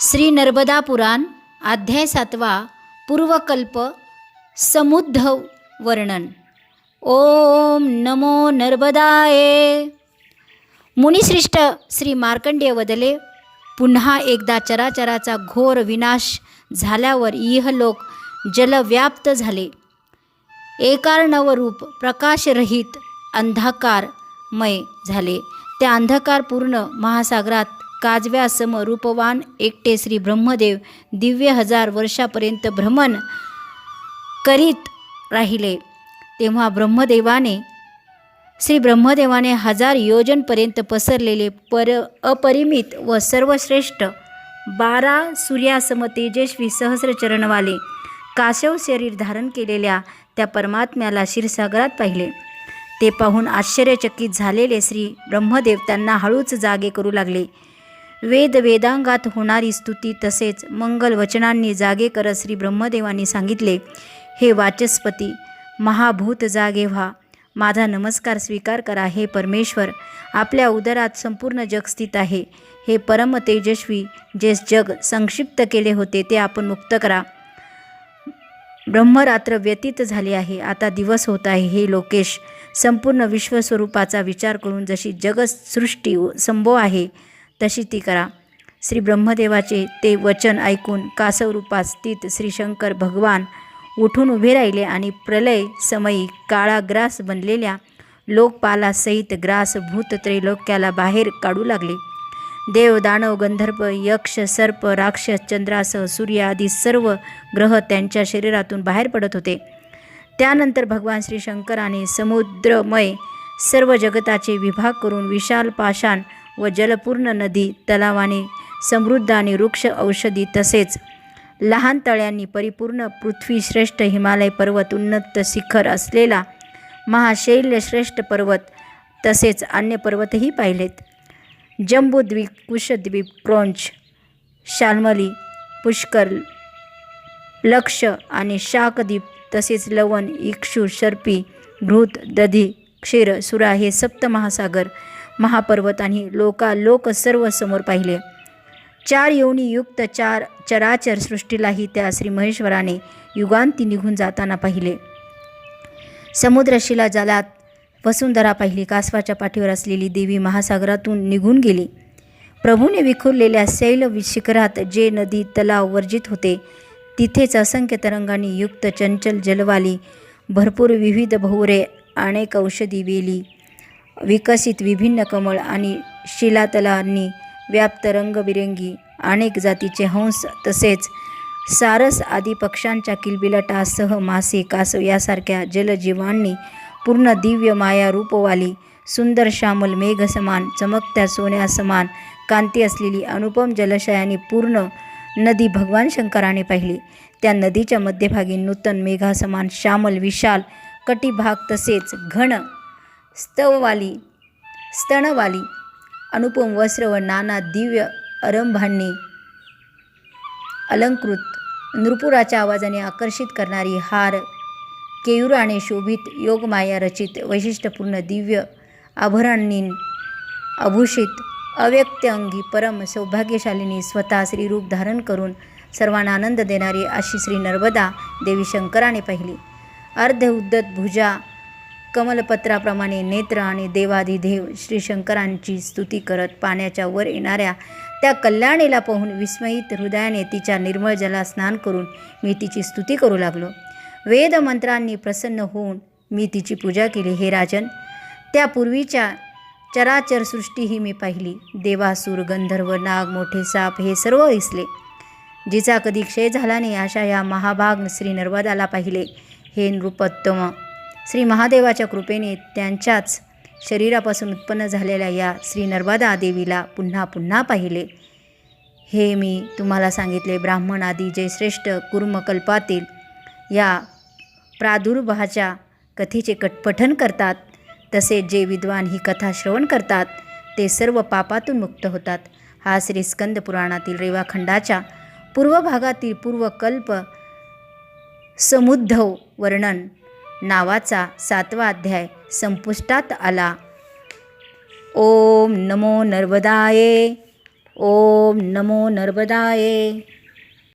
श्री नर्मदा पुराण अध्याय सातवा पूर्वकल्प समुद्धव वर्णन. ओम नमो नर्मदाये. मुनिश्रेष्ठ श्री मार्कंडेय वदले पुन्हा एकदा चराचराचा घोर विनाश झाल्यावर इहलोक जलव्याप्त झाले. एकार्णवरूप प्रकाशरहित अंधकारमय झाले. त्या अंधकारपूर्ण महासागरात काजव्यासम रूपवान एकटे श्री ब्रह्मदेव दिव्य हजार वर्षापर्यंत भ्रमण करीत राहिले. तेव्हा ब्रह्मदेवाने श्री ब्रह्मदेवाने हजार योजनपर्यंत पसरलेले पर अपरिमित व सर्वश्रेष्ठ बारा सूर्यासम तेजस्वी सहस्रचरणवाले काशव शरीर धारण केलेल्या त्या परमात्म्याला क्षीरसागरात पाहिले. ते पाहून आश्चर्यचकित झालेले श्री ब्रह्मदेव त्यांना हळूच जागे करू लागले. वेद वेदांगात होणारी स्तुती तसेच मंगल वचनांनी जागे करत श्री ब्रह्मदेवांनी सांगितले हे वाचस्पती महाभूत जागे व्हा. माझा नमस्कार स्वीकार करा. हे परमेश्वर आपल्या उदरात संपूर्ण जग स्थित आहे. हे परम तेजस्वी जे जग संक्षिप्त केले होते ते आपण मुक्त करा. ब्रह्मरात्र व्यतीत झाले आहे. आता दिवस होत आहे. हे लोकेश संपूर्ण विश्वस्वरूपाचा विचार करून जशी जगसृष्टी संभव आहे तशी ती करा. श्री ब्रह्मदेवाचे ते वचन ऐकून कासवरूपात स्थित श्रीशंकर भगवान उठून उभे राहिले आणि प्रलय समयी काळा ग्रास बनलेल्या लोकपालासहित ग्रास भूतत्रैलोक्याला बाहेर काढू लागले. देव दानव गंधर्व यक्ष सर्प राक्षस चंद्रासह सूर्य आदी सर्व ग्रह त्यांच्या शरीरातून बाहेर पडत होते. त्यानंतर भगवान श्री शंकराने समुद्रमय सर्व जगताचे विभाग करून विशाल पाषाण व जलपूर्ण नदी तलावाने समृद्ध आणि वृक्ष औषधी तसेच लहान तळ्यांनी परिपूर्ण पृथ्वी श्रेष्ठ हिमालय पर्वत उन्नत शिखर असलेला महाशैल्य श्रेष्ठ पर्वत तसेच अन्य पर्वतही पाहिलेत. जम्बूद्वीप कुशद्वीप क्रोंच शाल्मली पुष्कर लक्ष आणि शाकद्वीप तसेच लवण इक्षु शर्पी भृत दधी क्षीर सुरा हे सप्त महासागर महापर्वत आणि लोकालोक सर्व समोर पाहिले. चार योनी युक्त चार चराचर सृष्टीलाही त्या श्री महेश्वराने युगांती निघून जाताना पाहिले. समुद्रशिला जालात वसुंधरा पाहिली कासवाच्या पाठीवर असलेली देवी महासागरातून निघून गेली. प्रभूने विखुरलेल्या शैल शिखरात जे नदी तलाव वर्जित होते तिथेच असंख्य तरंगांनी युक्त चंचल जलवाली भरपूर विविध भोवरे अनेक औषधी वेली विकसित विभिन्न कमळ आणि शिलातलांनी व्याप्त रंगबिरंगी अनेक जातीचे हंस तसेच सारस आदी पक्ष्यांच्या किलबिलाटासह मासे कासव यासारख्या जलजीवांनी पूर्ण दिव्य माया रूपवाली सुंदर श्यामल मेघसमान चमकत्या सोन्यासमान कांती असलेली अनुपम जलाशयाने पूर्ण नदी भगवान शंकराने पाहिली. त्या नदीच्या मध्यभागी नूतन मेघासमान श्यामल विशाल कटिभाग तसेच घन स्तववाली स्तनवाली अनुपम वस्त्र व नाना दिव्य अरंभांनी अलंकृत नृपुराच्या आवाजाने आकर्षित करणारी हार केयुराने शोभित योगमाया रचित वैशिष्ट्यपूर्ण दिव्य आभरणांनी अभूषित अव्यक्त अंगी परम सौभाग्यशालिनी स्वतः श्रीरूप धारण करून सर्वांना आनंद देणारी अशी श्री नर्मदा देवी शंकराने पाहिली. अर्ध उद्दत भुजा कमलपत्राप्रमाणे नेत्र आणि देवाधिदेव श्री शंकरांची स्तुती करत पाण्याच्या वर येणाऱ्या त्या कल्याणीला पाहून विस्मयित हृदयाने तिच्या निर्मळ जला स्नान करून मी तिची स्तुती करू लागलो. वेद मंत्रांनी प्रसन्न होऊन मी तिची पूजा केली. हे राजन त्यापूर्वीच्या चराचर सृष्टीही मी पाहिली. देवासूर गंधर्व नाग मोठे साप हे सर्व दिसले. जिचा कधी क्षय झाला नाही अशा या महाभाग श्री नर्मदाला पाहिले. हे नृपत्तम श्री महादेवाच्या कृपेने त्यांच्याच शरीरापासून उत्पन्न झालेल्या या श्री नर्मदा देवीला पुन्हा पुन्हा पाहिले. हे मी तुम्हाला सांगितले ब्राह्मण आदी जे श्रेष्ठ कुर्मकल्पातील या प्रादुर्भाच्या कथेचे कटपठन करतात तसेच जे विद्वान ही कथा श्रवण करतात ते सर्व पापातून मुक्त होतात. हा श्री स्कंद पुराणातील रेवाखंडाच्या पूर्व भागातील पूर्वकल्प समुद्धव वर्णन नावाचा सातवा अध्याय संपुष्टात आला. ओम नमो नर्मदाये. ओम नमो नर्मदाये.